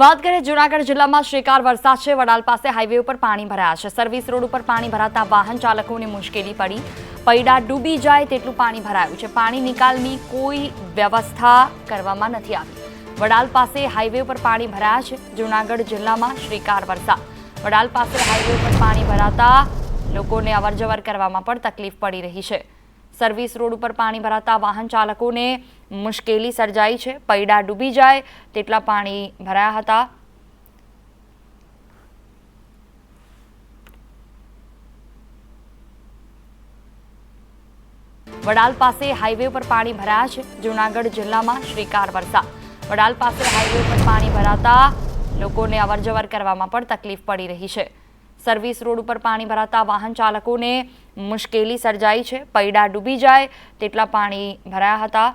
વાત કરીએ જુનાગઢ જિલ્લામાં શ્રીકાર વરસાદ છે. વડાલ પાસે હાઈવે ઉપર પાણી ભરાયા છે. સર્વિસ રોડ ઉપર પાણી ભરાતા વાહન ચાલકોને મુશ્કેલી પડી. પૈડા ડૂબી જાય તેટલું પાણી ભરાયું છે. પાણી નિકાલની કોઈ વ્યવસ્થા કરવામાં નથી આવી. વડાલ પાસે હાઈવે ઉપર પાણી ભરાયા છે. જુનાગઢ જિલ્લામાં શ્રીકાર વરસાદ. વડાલ પાસે હાઈવે ઉપર પાણી ભરાતા લોકોને અવરજવર કરવામાં પણ તકલીફ પડી રહી છે. સર્વિસ રોડ ઉપર પાણી ભરાતા વાહન ચાલકોને મુશ્કેલી સર્જાઈ છે. પૈડા ડૂબી જાય તેટલા પાણી ભરાયા હતા. વડાલ પાસે હાઈવે ઉપર પાણી ભરાયા છે. જૂનાગઢ જિલ્લામાં શ્રીકાર વરસાદ. વડાલ પાસે હાઈવે ઉપર પાણી ભરાતા લોકોને અવરજવર કરવામાં પણ તકલીફ પડી રહી છે. સર્વિસ રોડ ઉપર પાણી ભરાતા વાહન ચાલકોને મુશ્કેલી સર્જાઈ છે. પૈડા ડૂબી જાય, તેટલા પાણી ભરાયા હતા.